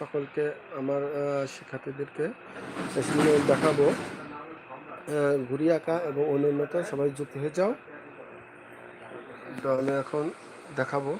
সকলকে, আমার শিক্ষার্থীদেরকে দেখাবো। ঘুরি আঁকা এবং অন্যান্যতা সবাই যুক্ত হয়ে যাও। তো আমি এখন দেখাবো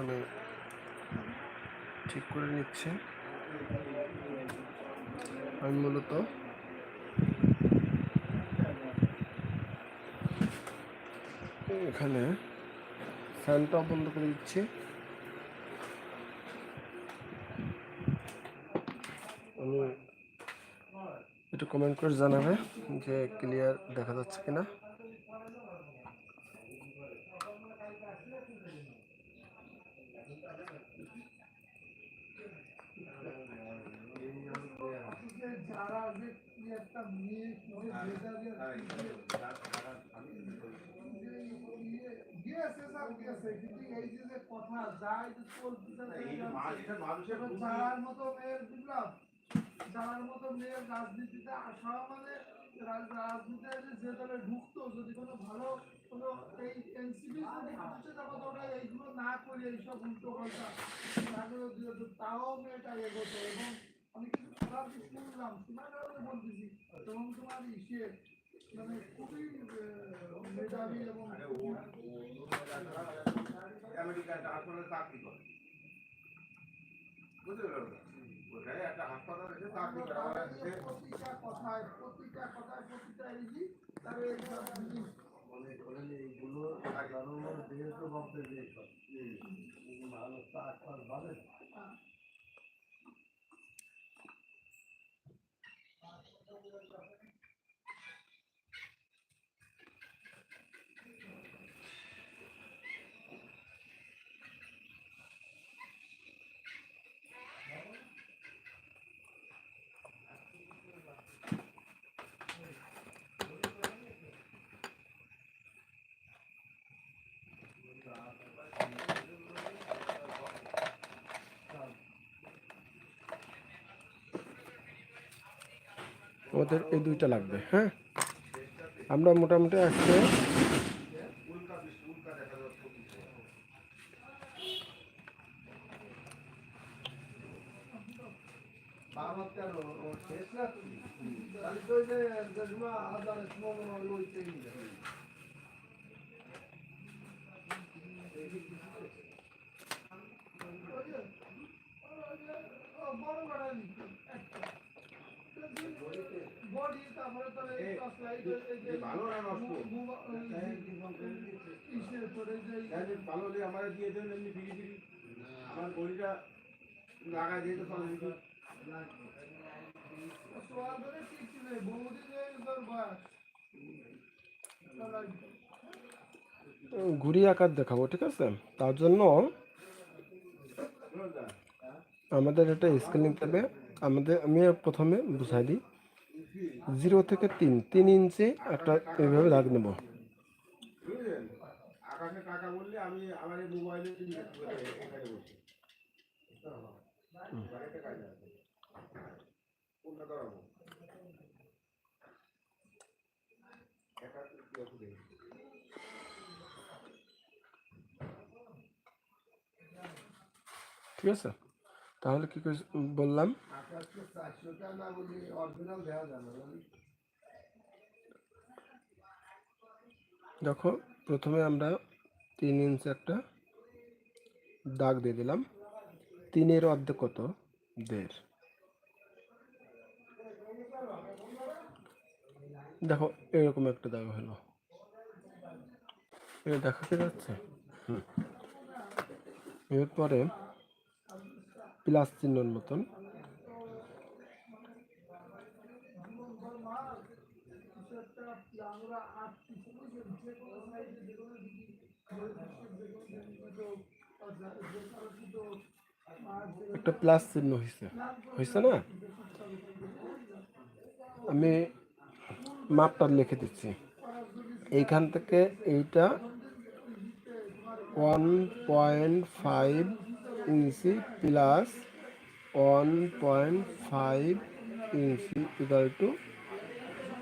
আমি ঠিক করে নিচ্ছি আমি মূলত এখানে ফ্যানটা আমি একটু কমেন্ট করে জানাবে যে ক্লিয়ার দেখা যাচ্ছে কিনা। যারা কথা যায় যে চলতেছে মতো মেয়ের বিপ্লব যারার মতো মেয়ের রাজনীতিতে আসা মানে রাজ- রাজনীতিতে যে দলে ঢুকতো যদি কোনো ভালো কোনো এই এনসিপি যদি করছে তখন তো এইগুলো না করে এইসব উল্টো তাও মেয়েটা এগোতো এবং আমি কিছু খারাপ শুনলাম শোনার কারণে বলতেছি এবং তোমার ইসে মানে খুবই মেধাবী এবং আমেরিকায় হাসপাতালে চাকরি করে। বুঝতে পারল একটা হাসপাতাল এসে চাকরি করে। আমার কাছে প্রতিটা কথায় প্রতিটা কথায় প্রতিটা ইজি তার এইসব জিনিস আমাদের এই দুইটা লাগবে হ্যাঁ? আমরা মোটামুটি আজকে উল্কা বৃষ্টি উল্কা দেখা যাচ্ছে বাবা কেন ও শেষ না তাহলে তো ওই যে জজমা হাজার স্মল ওই চেঞ্জ বডি তারপরে তাহলে এই টসলাইট এই যে ভালো না নষ্ট। ইসের পরে যে তাই যে ভালো হলে আমার দিয়ে দেন এমনি ফিরি ফিরি। আমার বড়িটা লাগাই দিয়ে তো চলে দিবি সোয়াল ধরে ঠিক ছিল বহুদিনের তোর বয়স ঘুড়ি আকার দেখাবো, ঠিক আছে? তার জন্য আমাদের একটা স্কেল নিতে হবে আমাদের আমি প্রথমে বুঝাই দিই। জিরো থেকে তিন তিন ইঞ্চি একটা এইভাবে দাগ নেব। ঠিক আছে? তাহলে কি বললাম? আকাশকে চারশোটা না বলি অরিজিনাল দেওয়া যাবে দেখো প্রথমে আমরা তিন ইঞ্চি একটা দাগ দিয়ে দিলাম। তিনের অর্ধেক কত? দেড়। দেখো এরকম একটা দাগ হলো। এটা দেখা কি যাচ্ছে? হুম। এরপরে প্লাস চিহ্নর মতন একটা প্লাস চিহ্ন হয়েছে হয়েছে না? আমি মাপটা লিখে দিচ্ছি। এইখান থেকে এইটা one point five inch plus one point five inch equal to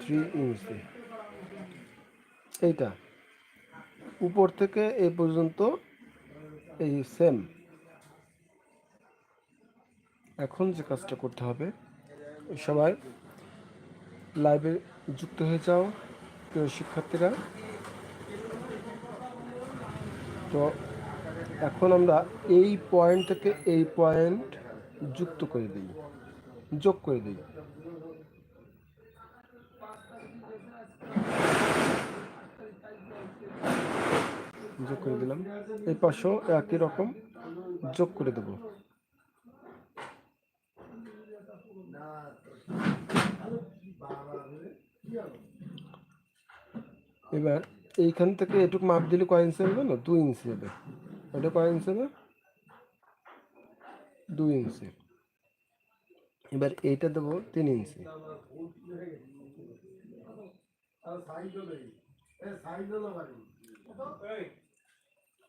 three inch. এইটা। উপর থেকে এই পর্যন্ত এই সেম এখন যে কাজটা করতে হবে, সবাই লাইভে যুক্ত হয়ে যাও, প্রিয় শিক্ষার্থীরা। তো এখন আমরা এই পয়েন্ট থেকে এই পয়েন্ট যুক্ত করে দিই, যোগ করে দিই। যোগ করে দিলাম। এই পাশেও একই রকম যোগ করে দেবো। এবার এইখান থেকে এটুকু মাপ দিলে কয় ইঞ্চি হবে না? দুই ইঞ্চি হবে। এটা কয় ইঞ্চি হবে? দুই ইঞ্চি। এবার এইটা দেবো তিন ইঞ্চি। এই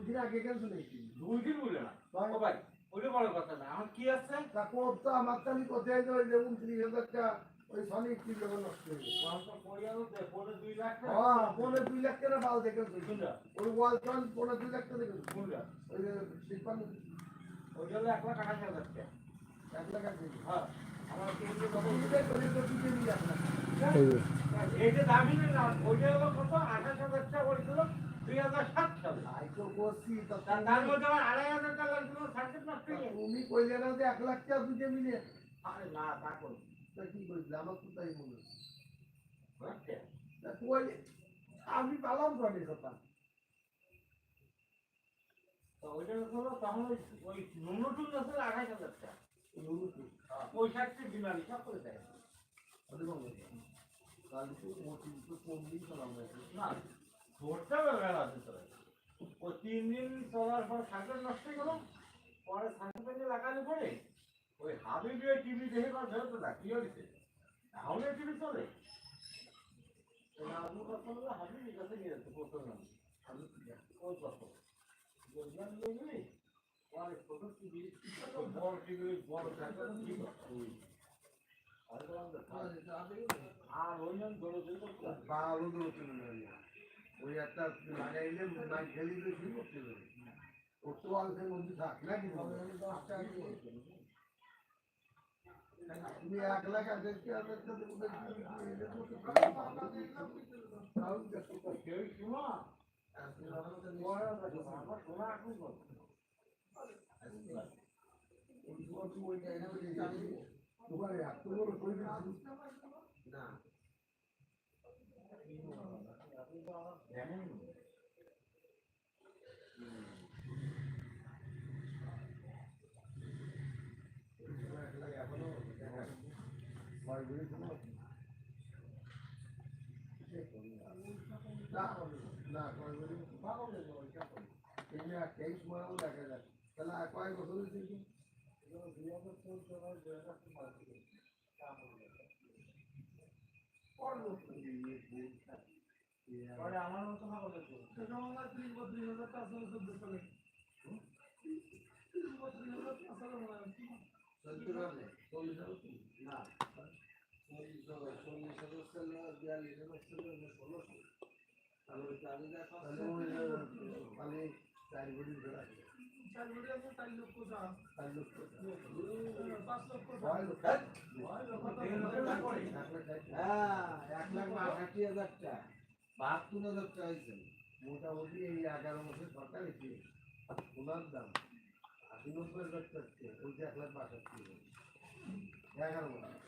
দিন আগে গেছো নাকি দুই দিন বলে না। ভাই ওইটা বড় কথা না। আমার কি আছে? তা কোপ তো আমার তালি কোথায় যাবে যে উনত্রিশ হাজার টাকা ওই সনি কি জন্য নষ্ট হয়ে গেছে পড়ে দুই লাখ হ্যাঁ পনেরো দুই লাখ টাকা বাল কোনটা ওই ওয়াল ফ্রন্ট পনেরো দুই লাখ টাকা দেখেছ ওই যে শিল্পান ওইটা হলো এক লাখ আঠাশ হাজার টাকা। এক লাখ হ্যাঁ তো আঠাশ তো তো হয়ে। তুমি কইলে না যে এক লাখ টাকা মিলে। আরে না তা করো তা কি কইছিলে আমার তো তাই মনে বুঝতে? আমি পালাম করে কথা তো ওইটা হলো তখন ওই ন্যূনতম ছিল আঠাশ হাজার টাকা। পঁয়ষট্টি বিমানি সব করে দেয়। না ভোটটা ব্যাপার আছে তো ও তিন দিন চলার পর সাইকেল নষ্ট গেল। পরে সাইকেল লাগালে পরে ওই হাবিবি ওই টিভি দেখে কর ফেরত না কি হয়েছে? তাহলে টিভি চলে। আবু কথা হলো হাবিবির কাছে গিয়েছে প্রথম নাম ওই কত বললাম ওই একটা লাগাইলে না খেলি তো কি করতে পারে ওর তো অল্পের মধ্যে থাক নাকি তুমি এক লাখ আগে কি দেবো কেউ শোনা শোনা এখন না না না তেইশ মারাও দেখা যায় তাহলে কয়েক বছর হয়েছে কি আমার মতো না বলে তো। চলতে পারবে চল্লিশ হাজার তো? না। চল্লিশ হাজার চল্লিশ হাজার সেল বিয়াল্লিশ হাজার সেল ষোলোশো তাহলে হাজার তাহলে চার কোটি ধরে রাখবে। বাহাত্তর হাজার হয়েছে মোটামুটি এই এগারো মাসের সরকার এসে সোনার দাম আশি নব্বই হাজার টাকা ওই যে এক লাখ বাষট্টি এগারো মাস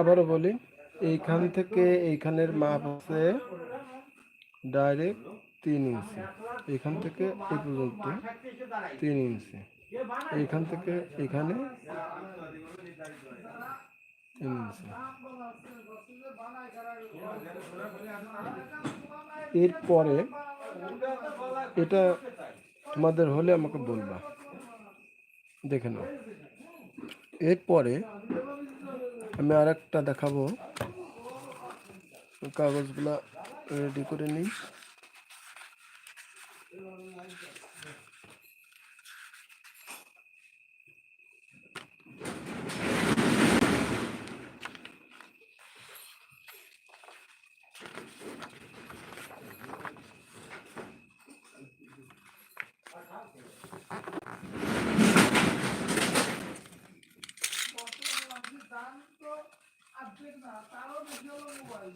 আবারও বলি, এইখান থেকে এইখানের মাপ আছে ডাইরেক্ট তিন ইঞ্চি। এখান থেকে এই পর্যন্ত তিন ইঞ্চি। এইখান থেকে এখানে তিন ইঞ্চি। এরপরে এটা তোমাদের হলে আমাকে বলবা। দেখে নাও। এরপরে আমি আর একটা দেখাবো। কাগজগুলা রেডি করে নিই। তারও দেখি হলো মোবাইল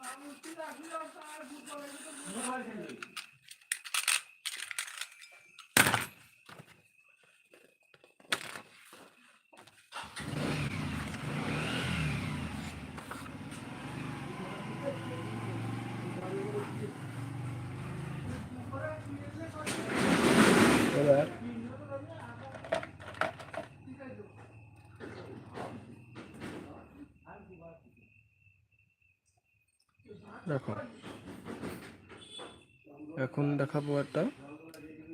মানুষ কি রাখলে তার ফুটবলের তো মোবাইল কিনবি। এবার দেখো। এখন দেখাবো একটা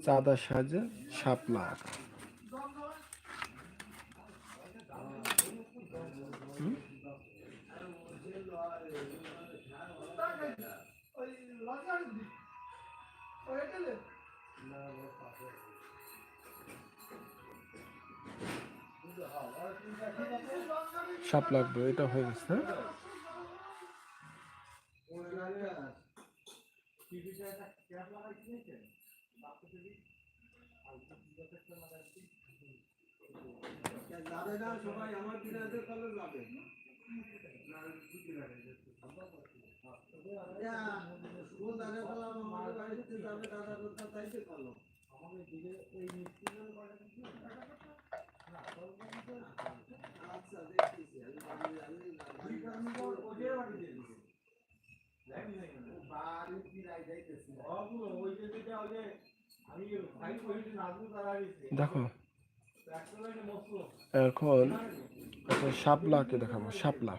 চাঁদার সাহায্যে শাপলা গেলে সাপ লাগবে এটা হয়ে গেছে হ্যাঁ? টিভিতে একটা ক্যাপ লাগাই কিনেছেন? বাচ্চা টিভি? ওদের বাড়ি দিয়ে দিছে। দেখলি নাকি না? বাবু, ওই যে যেটা ওই যে আমি ফাইল করেছি নাজমুল তারা গেছে। দেখো একটা লাইনে মস্ত। এখন শাপলাকে দেখাবো শাপলা?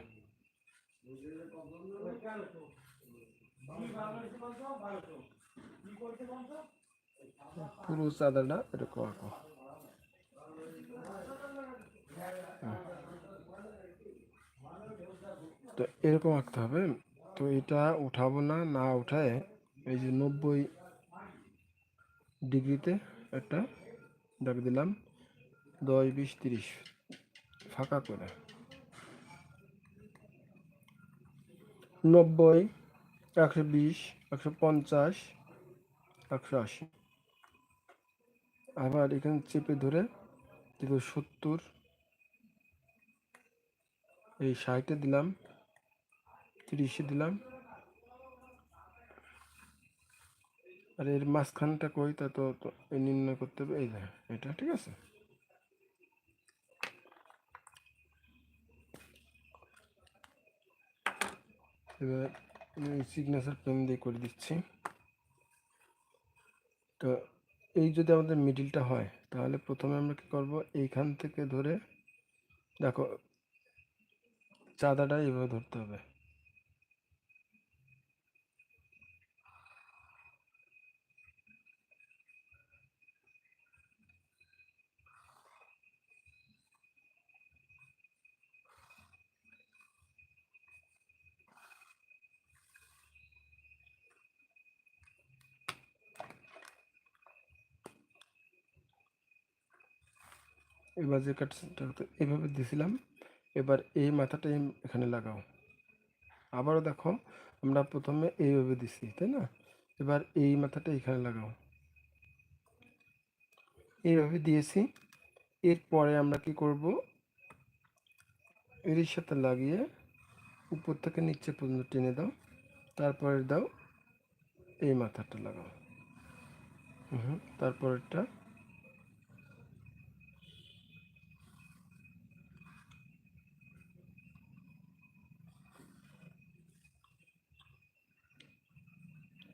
পুরো চাঁদাটা এরকম আঁকো। তো এরকম আঁকতে হবে তো এটা উঠাবো না না উঠায় এই যে নব্বই ডিগ্রিতে একটা দাগ দিলাম, দশ, বিশ, তিরিশ, ফাঁকা করে। নব্বই, একশো বিশ, একশো পঞ্চাশ, একশো আশি। আবার এখানে চেপে ধরে সত্তর, এই ষাটে দিলাম। তিরিশে দিলাম। আর এর মাঝখানটা কই তা তো নির্ণয় করতে হবে। এই এটা, ঠিক আছে? এবার সিগনেচার পেন দিয়ে করে দিচ্ছি। তো এই যদি আমাদের মিডিলটা হয়, তাহলে প্রথমে আমরা কি করব? এইখান থেকে ধরে, দেখো, চাঁদাটা এইভাবে ধরতে হবে। এবার যে কাটটা এইভাবে দিছিলাম এবার এই মাথাটা এখানে লাগাও। আবারও দেখো, আমরা প্রথমে এইভাবে দিছি, তাই না? এবার এই মাথাটা এখানে লাগাও। এইভাবে দিয়েছি। এরপরে আমরা কি করব? এর সাথে লাগিয়ে উপর থেকে নিচে পর্যন্ত টেনে দাও। তারপরে দাও, এই মাথাটা লাগাও। হুম, তারপরেরটা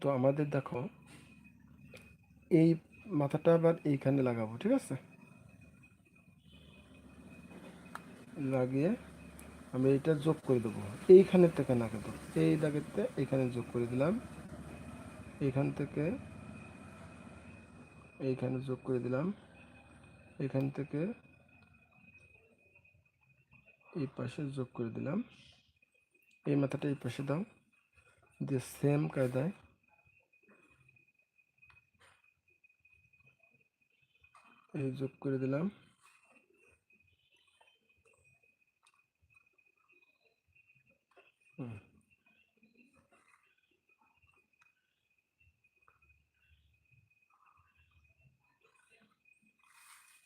তো আমাদের দেখো, এই মাথাটা আবার এইখানে লাগাবো, ঠিক আছে? লাগিয়ে আমি এটা যোগ করে দেবো। এইখানের থেকে না কিন্তু, এই দাগেতে এইখানে যোগ করে দিলাম। এইখান থেকে এইখানে যোগ করে দিলাম। এখান থেকে এই পাশে যোগ করে দিলাম। এই মাথাটা এই পাশে দাও। দিয়ে সেম কায়দায় এই যোগ করে দিলাম।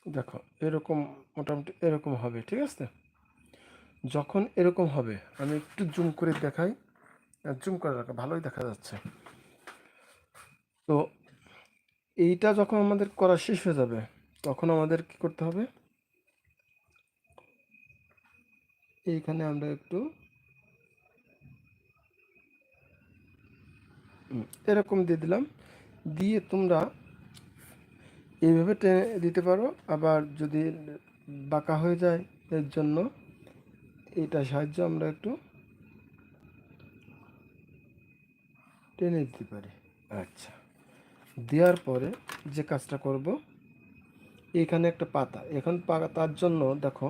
দেখো, এরকম মোটামুটি এরকম হবে, ঠিক আছে? যখন এরকম হবে, আমি একটু জুম করে দেখাই। জুম করে রাখা ভালোই দেখা যাচ্ছে। তো এইটা যখন আমাদের করা শেষ হয়ে যাবে তখন আমাদের কি করতে হবে? এইখানে আমরা একটু এরকম দিয়ে দিলাম। দিয়ে তোমরা এইভাবে টেনে দিতে পারো। আবার যদি বাঁকা হয়ে যায় এর জন্য এটা সাহায্য আমরা একটু টেনে দিতে পারি। আচ্ছা। দেওয়ার পরে যে কাজটা করব এখানে একটা পাতা। এখন পাতার জন্য দেখো,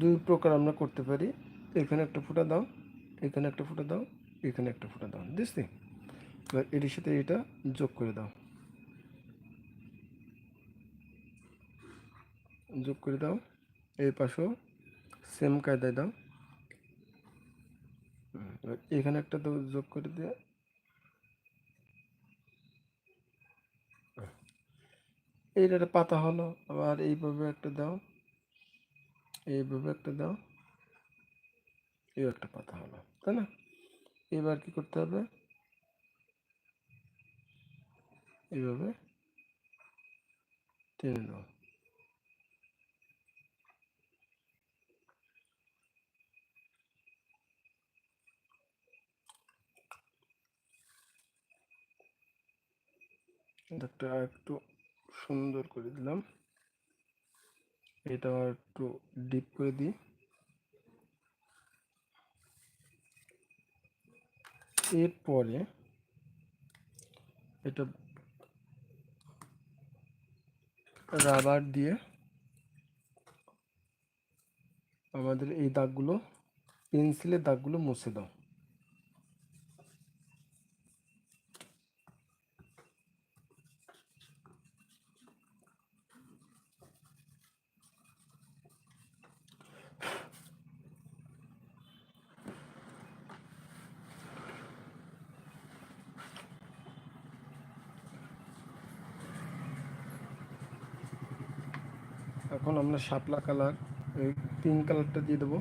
দুই প্রকার আমরা করতে পারি। এখানে একটা ফুটা দাও, এখানে একটা ফুটা দাও, এখানে একটা ফুটা দাও। দিচ্ছি এবার এটির সাথে এটা যোগ করে দাও। যোগ করে দাও। এই পাশেও সেম কায়দায় দাও। এখানে একটা যোগ করে দিয়ে এইটা একটা পাতা হলো, আবার এইভাবে একটা দাও, এইভাবে একটা দাও এই একটা পাতা হলো, তাই না? এবার কি করতে হবে? এইভাবে টেনে নাও। একটা একটু সুন্দর করে দিলাম। এটা একটু ডিপ করে দিই। এরপরে এটা রাবার দিয়ে আমাদের এই দাগগুলো পেন্সিলের দাগগুলো মুছে দাও। এখন আমরা শাপলা কালার এই পিঙ্ক কালারটা দিয়ে দেবো।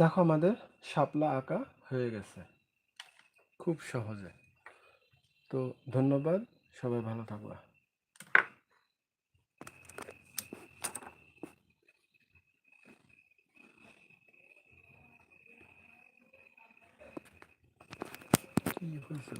দেখো আমাদের শাপলা আঁকা হয়ে গেছে। খুব সহজে। তো ধন্যবাদ, সবাই ভালো থাকবা। কি হয়েছে?